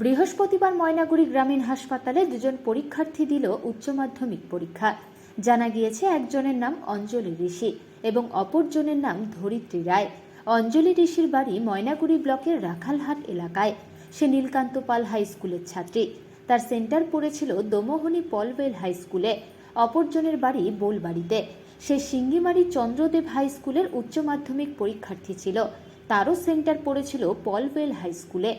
বৃহস্পতিবার ময়নাগুড়ি গ্রামীণ হাসপাতালে দুজন পরীক্ষার্থী দিল উচ্চ মাধ্যমিক পরীক্ষা। জানা গিয়েছে, একজনের নাম অঞ্জলি ঋষি এবং অপরজনের নাম ধরিত্রী রায়। অঞ্জলি ঋষির বাড়ি ময়নাগুড়ি ব্লকের রাখালহাট এলাকায়। সে নীলকান্ত পাল হাই স্কুলের ছাত্রী। তার সেন্টার পড়েছিল দোমোহনী পলওয়েল হাই স্কুলে। অপরজনের বাড়ি বোলবাড়িতে। সে সিঙ্গিমারি চন্দ্রদেব হাই স্কুলের উচ্চ মাধ্যমিক পরীক্ষার্থী ছিল। তারও সেন্টার পড়েছিল পলওয়েল হাই স্কুলে।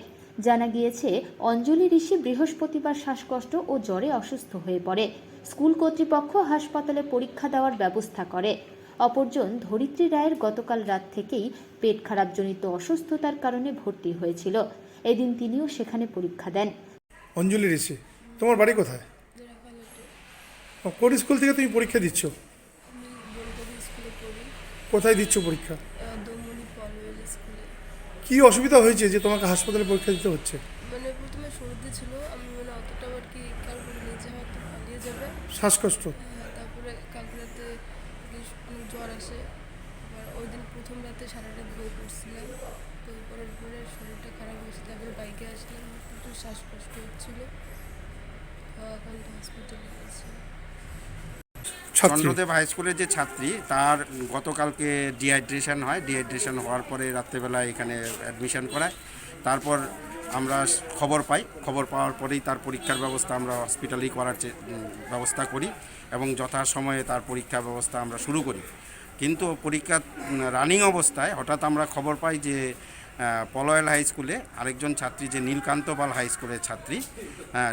জানা গিয়েছে অঞ্জলি ঋষি বৃহস্পতিবার শ্বাসকষ্ট ও জ্বরে অসুস্থ হয়ে পড়ে। স্কুল কর্তৃপক্ষ হাসপাতালে পরীক্ষা দেওয়ার ব্যবস্থা করে। অপরজন ধরিত্রী রায়ের গতকাল রাত থেকেই পেট খারাপজনিত অসুস্থতার কারণে ভর্তি হয়েছিল। এদিন তিনিও সেখানে পরীক্ষা দেন। অঞ্জলি ঋষি তোমার বাড়ি কোথায়? কোন স্কুল থেকে তুমি পরীক্ষা দিচ্ছ? কোথায় দিচ্ছ পরীক্ষা আহ, দমনি পলওয়েল স্কুলে কি অসুবিধা হয়েছে যে তোমাকে হাসপাতালে পরীক্ষা দিতে হচ্ছে? মানে প্রথমে সর্দি ছিল আমি মানে অতটা আর কি খেয়াল করে নিয়েছি হয়তো পালিয়ে যাবে। শ্বাসকষ্ট? হ্যাঁ, তারপরে কালকে রাতে অনেক জ্বর আসে। ওই দিন প্রথম রাতে সারা রাত বই পড়ছিলাম। তো পরের পরে শরীরটা খারাপ হয়েছে তারপরে বাইকে আসলাম। প্রচুর শ্বাসকষ্ট হচ্ছিল। এখন হসপিটালে গেছি চন্দ্রদেব হাই স্কুলের যে ছাত্রী, তার গতকালকে ডিহাইড্রেশন হয়। ডিহাইড্রেশন হওয়ার পরে রাত্রেবেলা এখানে অ্যাডমিশন করায়। তারপর আমরা খবর পাই। খবর পাওয়ার পরেই তার পরীক্ষার ব্যবস্থা আমরা হসপিটালেই করার ব্যবস্থা করি এবং যথাসময়ে তার পরীক্ষা ব্যবস্থা আমরা শুরু করি। কিন্তু পরীক্ষা রানিং অবস্থায় হঠাৎ আমরা খবর পাই যে পলয়েল হাই স্কুলে আরেকজন ছাত্রী, যে নীলকান্ত পাল হাই স্কুলের ছাত্রী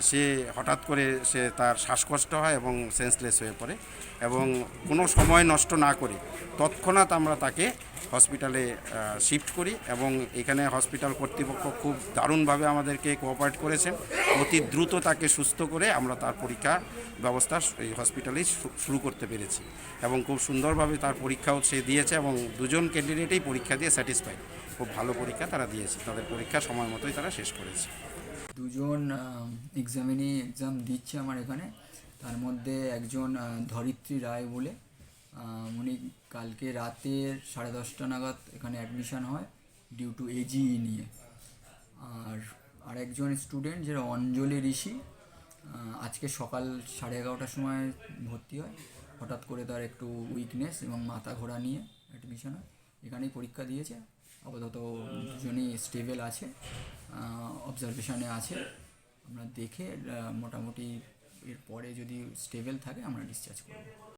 সে হঠাৎ করে সে তার শ্বাসকষ্ট হয় এবং সেন্সলেস হয়ে পড়ে এবং কোনো সময় নষ্ট না করে তৎক্ষণাৎ আমরা তাকে হসপিটালে শিফট করি এবং এখানে হসপিটাল কর্তৃপক্ষ খুব দারুণভাবে আমাদেরকে কোঅপারেট করেছেন অতি দ্রুত তাকে সুস্থ করে আমরা তার পরীক্ষা ব্যবস্থা এই হসপিটালেই শুরু করতে পেরেছি এবং খুব সুন্দরভাবে তার পরীক্ষাও সে দিয়েছে এবং দুজন ক্যান্ডিডেটেই পরীক্ষা দিয়ে স্যাটিসফাইড খুব ভালো পরীক্ষা তারা দিয়েছে। তাদের পরীক্ষা সময় মতোই তারা শেষ করেছে। দুজন এক্সামিনি এক্সাম দিচ্ছে আমার এখানে। তার মধ্যে একজন ধরিত্রী রায় বলে। উনি কালকে রাতে সাড়ে দশটা নাগাদ এখানে অ্যাডমিশান হয় ডিউ টু এজিই নিয়ে। আর আরেকজন স্টুডেন্ট যেটা অঞ্জলি ঋষি আজকে সকাল সাড়ে এগারোটার সময় ভর্তি হয়। হঠাৎ করে তার একটু উইকনেস এবং মাথা ঘোরা নিয়ে অ্যাডমিশন হয়। এখানেই পরীক্ষা দিয়েছে। আপাতত দুজনই স্টেবেল আছে অবজারভেশনে আছে। আমরা দেখে মোটামুটি এরপরে যদি স্টেবেল থাকে, আমরা ডিসচার্জ করব।